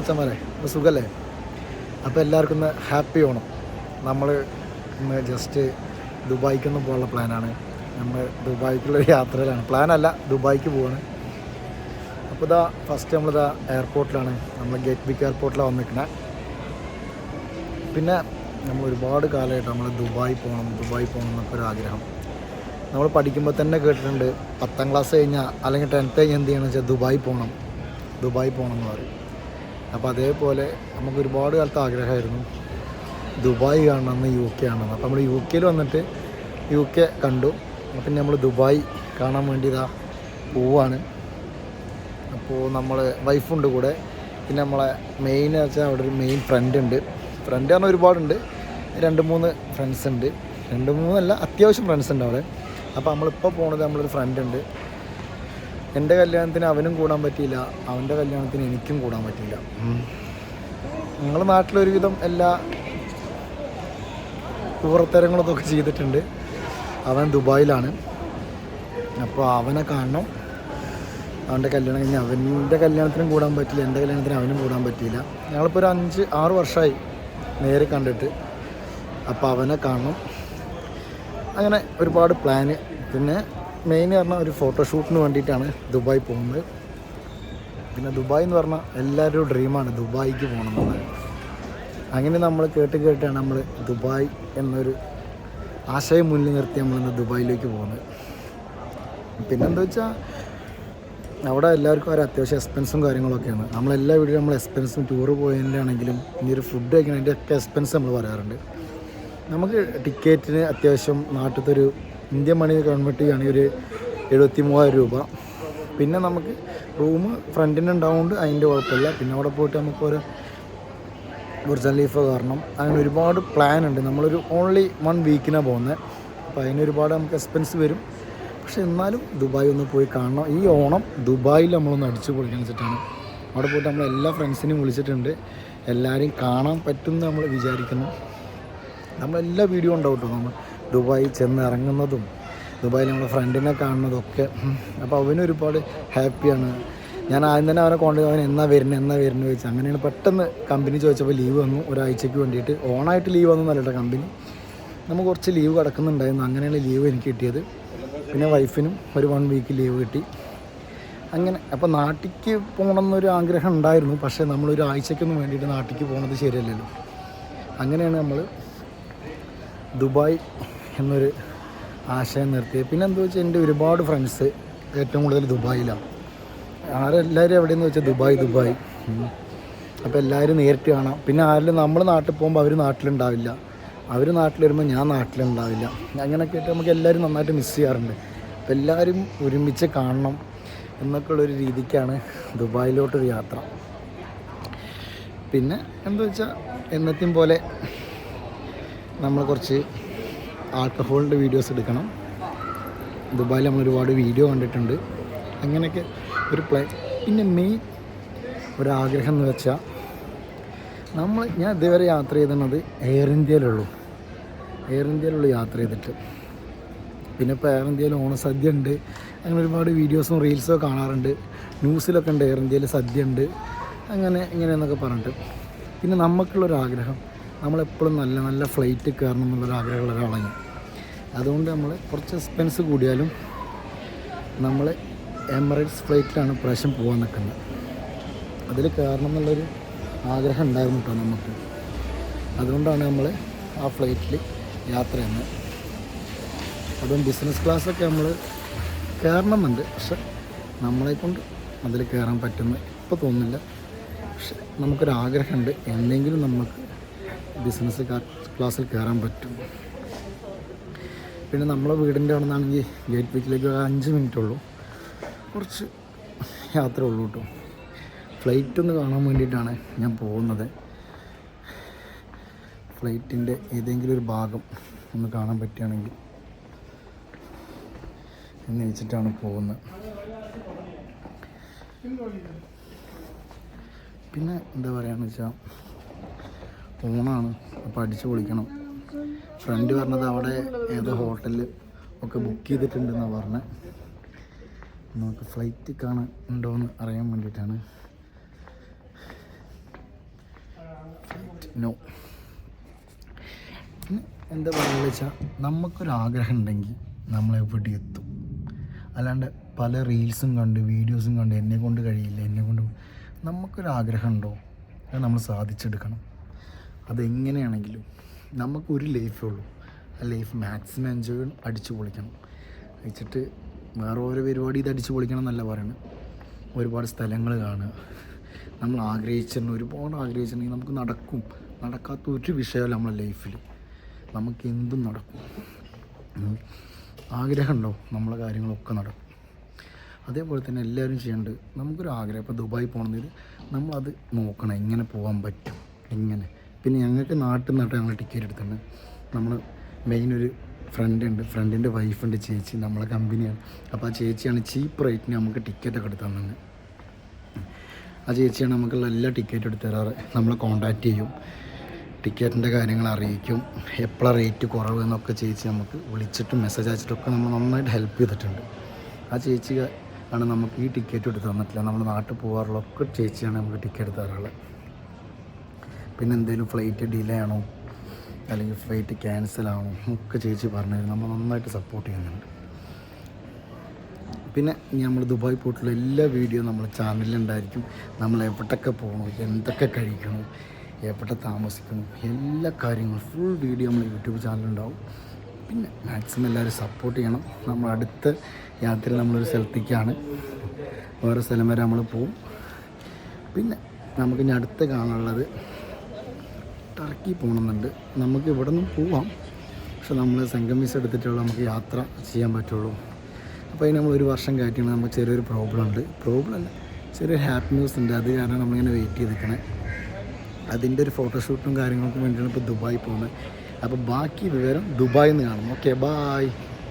അച്ഛന്മാരെ ഇപ്പോൾ സുഖല്ലേ? അപ്പോൾ എല്ലാവർക്കും ഒന്ന് ഹാപ്പി ഓണം. നമ്മൾ ഇന്ന് ജസ്റ്റ് ദുബായിക്കൊന്നും പോകാനുള്ള പ്ലാനാണ്. നമ്മൾ ദുബായിക്കുള്ള യാത്രയിലാണ്. പ്ലാനല്ല ദുബായിക്ക് പോവാണ്. അപ്പോൾ ഇതാ ഫസ്റ്റ് നമ്മളിതാ എയർപോർട്ടിലാണ് നമ്മൾ ഗേറ്റ് ബിക്ക് എയർപോർട്ടിലാണ് വന്നിരിക്കുന്നത് പിന്നെ നമ്മൾ ഒരുപാട് കാലമായിട്ട് നമ്മൾ ദുബായി പോകണം ദുബായി പോകണം എന്നൊക്കെ ഒരു ആഗ്രഹം. നമ്മൾ പഠിക്കുമ്പോൾ തന്നെ കേട്ടിട്ടുണ്ട് പത്താം ക്ലാസ് കഴിഞ്ഞാൽ അല്ലെങ്കിൽ ടെൻത്ത് കഴിഞ്ഞാൽ എന്ത് ചെയ്യണമെന്ന് വെച്ചാൽ ദുബായി പോകണം. ദുബായി പോകണം എന്ന് പറയും. അപ്പോൾ അതേപോലെ നമുക്ക് ഒരുപാട് കാലത്ത് ആഗ്രഹമായിരുന്നു. ദുബായ് കാണണമെന്ന് യു കെ കാണണമെന്ന് അപ്പോൾ നമ്മൾ യു കെയിൽ വന്നിട്ട് യു കെ കണ്ടു. പിന്നെ നമ്മൾ ദുബായ് കാണാൻ വേണ്ടി ഇതാ പോവാണ്. അപ്പോൾ നമ്മൾ വൈഫുണ്ട് കൂടെ. പിന്നെ നമ്മളെ മെയിൻ വെച്ചാൽ അവിടെ ഒരു മെയിൻ ഫ്രണ്ട് ഉണ്ട്. ഫ്രണ്ട് പറഞ്ഞാൽ ഒരുപാടുണ്ട്. രണ്ട് മൂന്ന് ഫ്രണ്ട്സ് ഉണ്ട്. രണ്ട് മൂന്നല്ല അത്യാവശ്യം ഫ്രണ്ട്സ് ഉണ്ട് അവിടെ. അപ്പോൾ നമ്മളിപ്പോൾ പോണത് നമ്മളൊരു ഫ്രണ്ട് ഉണ്ട്. എന്റെ കല്യാണത്തിന് അവനും കൂടാൻ പറ്റിയില്ല. അവന്റെ കല്യാണത്തിന് എനിക്കും കൂടാൻ പറ്റിയില്ല. ഞങ്ങളുടെ നാട്ടിലൊരുവിധം എല്ലാ പൂറത്തരങ്ങളൊക്കെ ചെയ്തിട്ടുണ്ട്. അവൻ ദുബായിലാണ്. അപ്പോൾ അവനെ കാണണം. അവന്റെ കല്യാണം കഴിഞ്ഞ് അവന്റെ കല്യാണത്തിനും കൂടാൻ പറ്റില്ല എന്റെ കല്യാണത്തിന് അവനും കൂടാൻ പറ്റിയില്ല. ഞങ്ങളിപ്പോൾ ഒരു അഞ്ച് ആറ് വർഷമായി നേരെ കണ്ടിട്ട്. അപ്പോൾ അവനെ കാണണം. അങ്ങനെ ഒരുപാട് പ്ലാന് പിന്നെ മെയിൻ പറഞ്ഞാൽ ഒരു ഫോട്ടോഷൂട്ടിന് വേണ്ടിയിട്ടാണ് ദുബായ് പോകുന്നത്. പിന്നെ ദുബായ് എന്ന് പറഞ്ഞാൽ എല്ലാവരുടെയും ഡ്രീമാണ് ദുബായിക്ക് പോകണം എന്നുള്ളത് അങ്ങനെ നമ്മൾ കേട്ട് കേട്ടാണ് നമ്മൾ ദുബായ് എന്നൊരു ആശയം മുന്നിൽ നിർത്തി നമ്മളിന്ന് ദുബായിലേക്ക് പോകുന്നത്. പിന്നെന്താ വെച്ചാൽ അവിടെ എല്ലാവർക്കും ഒരു അത്യാവശ്യം എക്സ്പെൻസും കാര്യങ്ങളൊക്കെയാണ്. നമ്മളെല്ലാ വീട്ടിലും നമ്മൾ എക്സ്പെൻസും ടൂറ് പോയതിന്റെ ആണെങ്കിലും ഇനി ഒരു ഫുഡ് കഴിക്കണതിന്റെ ഒക്കെ എക്സ്പെൻസ് നമ്മൾ പറയാറുണ്ട്. നമുക്ക് ടിക്കറ്റിന് അത്യാവശ്യം നാട്ടിലത്തെ ഒരു ഇന്ത്യൻ മണി കൺവേർട്ട് ചെയ്യുകയാണെങ്കിൽ ഒരു എഴുപത്തി മൂവായിരം രൂപ. പിന്നെ നമുക്ക് റൂം ഫ്രണ്ടിന് ഉണ്ടാവുകൊണ്ട് അതിന്റെ കുഴപ്പമില്ല. പിന്നെ അവിടെ പോയിട്ട് നമുക്ക് ഒരു ബുർജൻ ലീഫ് കാരണം. അങ്ങനെ ഒരുപാട് പ്ലാൻ ഉണ്ട്. നമ്മളൊരു ഓൺലി വൺ വീക്കിനാണ് പോകുന്നത് അപ്പോൾ അതിനൊരുപാട് നമുക്ക് എക്സ്പെൻസ് വരും. പക്ഷേ എന്നാലും ദുബായ് ഒന്ന് പോയി കാണണം. ഈ ഓണം ദുബായിൽ നമ്മളൊന്ന് അടിച്ചു പൊളിക്കാൻ വെച്ചിട്ടാണ്. അവിടെ പോയിട്ട് നമ്മൾ എല്ലാ ഫ്രണ്ട്സിനെയും വിളിച്ചിട്ടുണ്ട്. എല്ലാവരെയും കാണാൻ പറ്റുമെന്ന് നമ്മൾ വിചാരിക്കുന്നു. നമ്മളെല്ലാ വീഡിയോ ഉണ്ടാവും കേട്ടോ നമ്മൾ ദുബായിൽ ചെന്ന് ഇറങ്ങുന്നതും ദുബായിൽ നമ്മളെ ഫ്രണ്ടിനെ കാണുന്നതും ഒക്കെ അപ്പോൾ അവന് ഒരുപാട് ഹാപ്പിയാണ്. ഞാൻ ആദ്യം തന്നെ അവനെ കോണ്ടാക്ട് അവൻ എന്നാ വരുന്നത് എന്നാ വരുന്നത് ചോദിച്ചു. അങ്ങനെയാണ് പെട്ടെന്ന് കമ്പനി ചോദിച്ചപ്പോൾ ലീവ് വന്നു. ഒരാഴ്ചയ്ക്ക് വേണ്ടിയിട്ട്. ഓണായിട്ട് ലീവ് വന്നു എന്നല്ല കമ്പനി നമ്മൾ കുറച്ച് ലീവ് കിടക്കുന്നുണ്ടായിരുന്നു. അങ്ങനെയാണ് ലീവ് എനിക്ക് കിട്ടിയത്. പിന്നെ വൈഫിനും ഒരു വൺ വീക്ക് ലീവ് കിട്ടി. അങ്ങനെ അപ്പോൾ നാട്ടിലേക്ക് പോകണം എന്നൊരു ആഗ്രഹം ഉണ്ടായിരുന്നു. പക്ഷേ നമ്മളൊരു ആഴ്ചയ്ക്കൊന്നും വേണ്ടിയിട്ട് നാട്ടിലേക്ക് പോകുന്നത് ശരിയല്ലല്ലോ. അങ്ങനെയാണ് നമ്മൾ ദുബായ് എന്നൊരു ആശയം നിർത്തിയത്. പിന്നെ എന്താ വെച്ചാൽ എന്റെ ഒരുപാട് ഫ്രണ്ട്സ് ഏറ്റവും കൂടുതൽ ദുബായിലാണ്. ആരെല്ലാവരും എവിടെയെന്ന് വെച്ചാൽ ദുബായ് ദുബായ്. അപ്പോൾ എല്ലാവരും നേരിട്ട് കാണാം. പിന്നെ ആരെങ്കിലും നമ്മൾ നാട്ടിൽ പോകുമ്പോൾ അവർ നാട്ടിലുണ്ടാവില്ല. അവർ നാട്ടിൽ വരുമ്പോൾ ഞാൻ നാട്ടിലുണ്ടാവില്ല. അങ്ങനെയൊക്കെ ആയിട്ട് നമുക്ക് എല്ലാവരും നന്നായിട്ട് മിസ് ചെയ്യാറുണ്ട്. അപ്പോൾ എല്ലാവരും ഒരുമിച്ച് കാണണം എന്നൊക്കെ ഉള്ളൊരു രീതിക്കാണ് ദുബായിലോട്ടൊരു യാത്ര. പിന്നെ എന്താ വെച്ചാൽ എന്നത്തെയും പോലെ നമ്മൾ കുറച്ച് ആൽക്കഹോളിന്റെ വീഡിയോസ് എടുക്കണം. ദുബായിൽ നമ്മൾ ഒരുപാട് വീഡിയോ കണ്ടിട്ടുണ്ട്. അങ്ങനെയൊക്കെ ഒരു പ്ലേ പിന്നെ മെയിൻ ഒരാഗ്രഹം എന്ന് വെച്ചാൽ നമ്മൾ ഞാൻ ഇതുവരെ യാത്ര ചെയ്തിരുന്നത് എയർ ഇന്ത്യയിലുള്ളൂ എയർ ഇന്ത്യയിലുള്ളൂ യാത്ര ചെയ്തിട്ട്. പിന്നെ ഇപ്പോൾ എയർ ഇന്ത്യയിൽ ഓണസദ്യ ഉണ്ട്. അങ്ങനെ ഒരുപാട് വീഡിയോസും റീൽസും കാണാറുണ്ട്. ന്യൂസിലൊക്കെ ഉണ്ട് എയർ ഇന്ത്യയിൽ സദ്യ ഉണ്ട്. അങ്ങനെ ഇങ്ങനെയെന്നൊക്കെ പറഞ്ഞിട്ട്. പിന്നെ നമുക്കുള്ളൊരാഗ്രഹം നമ്മളെപ്പോഴും നല്ല നല്ല ഫ്ലൈറ്റ് കയറണം എന്നുള്ളൊരു ആഗ്രഹമുള്ള ഒരാളാണ്. അതുകൊണ്ട് നമ്മൾ കുറച്ച് എക്സ്പെൻസ് കൂടിയാലും നമ്മൾ എമിറേറ്റ്സ് ഫ്ലൈറ്റിലാണ് പ്രാവശ്യം പോകാൻ നിൽക്കുന്നത്. അതിൽ കയറണം എന്നുള്ളൊരു ആഗ്രഹം ഉണ്ടായിരുന്നു കേട്ടോ നമുക്ക്. അതുകൊണ്ടാണ് നമ്മൾ ആ ഫ്ലൈറ്റിൽ യാത്ര ചെയ്യുന്നത്. അതും ബിസിനസ് ക്ലാസ്സൊക്കെ നമ്മൾ കയറണമെന്നുണ്ട്. പക്ഷെ നമ്മളെ കൊണ്ട് അതിൽ കയറാൻ പറ്റുന്ന ഇപ്പോൾ തോന്നുന്നില്ല. പക്ഷെ നമുക്കൊരാഗ്രഹമുണ്ട്. എന്തെങ്കിലും നമുക്ക് ബിസിനസ് ക്ലാസ്സിൽ കയറാൻ പറ്റും. പിന്നെ നമ്മളെ വീടിന്റെ അവിടെ നിന്നാണെങ്കിൽ ഗേറ്റ് ഒരു അഞ്ച് മിനിറ്റ് ഉള്ളൂ. കുറച്ച് യാത്ര ഉള്ളൂ കേട്ടോ. ഫ്ലൈറ്റ് ഒന്ന് കാണാൻ വേണ്ടിയിട്ടാണ് ഞാൻ പോകുന്നത്. ഫ്ലൈറ്റിന്റെ ഏതെങ്കിലും ഒരു ഭാഗം ഒന്ന് കാണാൻ പറ്റുകയാണെങ്കിൽ എന്ന് വെച്ചിട്ടാണ് പോകുന്നത്. പിന്നെ എന്താ പറയുകയെന്ന് വെച്ചാൽ ഓണാണ് അപ്പോൾ അടിച്ച് പൊളിക്കണം. ഫ്രണ്ട് പറഞ്ഞത് അവിടെ ഏതോ ഹോട്ടലിൽ ഒക്കെ ബുക്ക് ചെയ്തിട്ടുണ്ടെന്നാണ് പറഞ്ഞത് നമുക്ക് ഫ്ലൈറ്റ് കാണാൻ ഉണ്ടോ എന്ന് അറിയാൻ വേണ്ടിയിട്ടാണ്. നോ എന്താ പറയുക വെച്ചാൽ നമുക്കൊരാഗ്രഹം ഉണ്ടെങ്കിൽ നമ്മളെവിടെ എത്തും. അല്ലാണ്ട് പല റീൽസും കണ്ട് വീഡിയോസും കണ്ട് എന്നെ കൊണ്ട് കഴിയില്ല എന്നെ കൊണ്ട്. നമുക്കൊരാഗ്രഹം ഉണ്ടോ? അത് നമ്മൾ സാധിച്ചെടുക്കണം. അതെങ്ങനെയാണെങ്കിലും നമുക്കൊരു ലൈഫേ ഉള്ളൂ. ആ ലൈഫ് മാക്സിമം എൻജോയ് അടിച്ചു പൊളിക്കണം. വെച്ചിട്ട് വേറെ ഓരോ പരിപാടി ഇത് അടിച്ചു പൊളിക്കണം എന്നല്ല പറയുന്നത് ഒരുപാട് സ്ഥലങ്ങൾ കാണുക. നമ്മൾ ആഗ്രഹിച്ചിട്ടുണ്ട് ഒരുപാട് ആഗ്രഹിച്ചിട്ടുണ്ടെങ്കിൽ നമുക്ക് നടക്കും. നടക്കാത്ത ഒരു വിഷയമല്ല നമ്മളെ ലൈഫിൽ നമുക്ക് എന്തും നടക്കും. ആഗ്രഹമുണ്ടോ നമ്മളെ കാര്യങ്ങളൊക്കെ നടക്കും. അതേപോലെ തന്നെ എല്ലാവരും ചെയ്യേണ്ടത് നമുക്കൊരു ആഗ്രഹം. ഇപ്പോൾ ദുബായി പോകണമെങ്കിൽ നമ്മളത് നോക്കണം. എങ്ങനെ പോകാൻ പറ്റും? എങ്ങനെ? പിന്നെ ഞങ്ങൾക്ക് നാട്ടിൽ നിന്നിട്ട് ഞങ്ങൾ ടിക്കറ്റ് എടുത്തിട്ടുണ്ട്. നമ്മൾ മെയിൻ ഒരു ഫ്രണ്ട് ഉണ്ട്. ഫ്രണ്ടിന്റെ വൈഫുണ്ട് ചേച്ചി. നമ്മളെ കമ്പനിയാണ് അപ്പോൾ ആ ചേച്ചിയാണ് ചീപ്പ് റേറ്റിന് നമുക്ക് ടിക്കറ്റൊക്കെ എടുത്തു തന്നെ ആ ചേച്ചിയാണ് നമുക്കുള്ള എല്ലാ ടിക്കറ്റും എടുത്ത് തരാറ്. നമ്മളെ കോണ്ടാക്ട് ചെയ്യും. ടിക്കറ്റിന്റെ കാര്യങ്ങൾ അറിയിക്കും. എപ്പോഴാണ് റേറ്റ് കുറവ് എന്നൊക്കെ ചേച്ചി നമുക്ക് വിളിച്ചിട്ടും മെസ്സേജ് അയച്ചിട്ടൊക്കെ നമ്മൾ നന്നായിട്ട് ഹെൽപ്പ് ചെയ്തിട്ടുണ്ട്. ആ ചേച്ചി ആണ് നമുക്ക് ഈ ടിക്കറ്റ് എടുത്ത് തന്നിട്ടില്ല നമ്മൾ നാട്ടിൽ പോകാറുള്ള ഒക്കെ ചേച്ചിയാണ് നമുക്ക് ടിക്കറ്റ് തരാറുള്ളത്. പിന്നെ എന്തെങ്കിലും ഫ്ലൈറ്റ് ഡിലേ ആണോ? അല്ലെങ്കിൽ ഫ്ലൈറ്റ് ക്യാൻസൽ ആണോ? ഒക്കെ ചേച്ചി പറഞ്ഞു നമ്മൾ നന്നായിട്ട് സപ്പോർട്ട് ചെയ്യുന്നുണ്ട്. പിന്നെ നമ്മൾ ദുബായ് പോയിട്ടുള്ള എല്ലാ വീഡിയോ നമ്മുടെ ചാനലിലുണ്ടായിരിക്കും നമ്മൾ എവിടെയൊക്കെ പോകണം എന്തൊക്കെ കഴിക്കണം എവിടെ താമസിക്കണം എല്ലാ കാര്യങ്ങളും ഫുൾ വീഡിയോ നമ്മൾ യൂട്യൂബ് ചാനലുണ്ടാവും പിന്നെ മാക്സിമം എല്ലാവരും സപ്പോർട്ട് ചെയ്യണം. നമ്മൾ അടുത്ത യാത്രയിൽ നമ്മളൊരു സ്ഥലത്തേക്കാണ്. വേറെ സ്ഥലം വരെ നമ്മൾ പോവും. പിന്നെ നമുക്ക് ഇനി അടുത്ത് കാണാനുള്ളത് ടർക്കി പോകണമെന്നുണ്ട്. നമുക്ക് ഇവിടെ നിന്ന് പോവാം. പക്ഷെ നമ്മൾ സംഗമിസ് എടുത്തിട്ടുള്ള നമുക്ക് യാത്ര ചെയ്യാൻ പറ്റുള്ളൂ. അപ്പോൾ അതിന് നമ്മൾ ഒരു വർഷം കയറ്റിയാണ് നമുക്ക് ചെറിയൊരു പ്രോബ്ലം ഉണ്ട്. പ്രോബ്ലം അല്ല ചെറിയൊരു ഹാപ്പി ന്യൂസ് ഉണ്ട്. അത് കാരണം നമ്മളിങ്ങനെ വെയിറ്റ് ചെയ്ത് നിൽക്കണേ അതിന്റെ ഒരു ഫോട്ടോഷൂട്ടും കാര്യങ്ങൾക്കും വേണ്ടിയാണ് ഇപ്പോൾ ദുബായ് പോകുന്നത്. അപ്പോൾ ബാക്കി വിവരം ദുബായിൽ നിന്ന് കാണും. Okay bye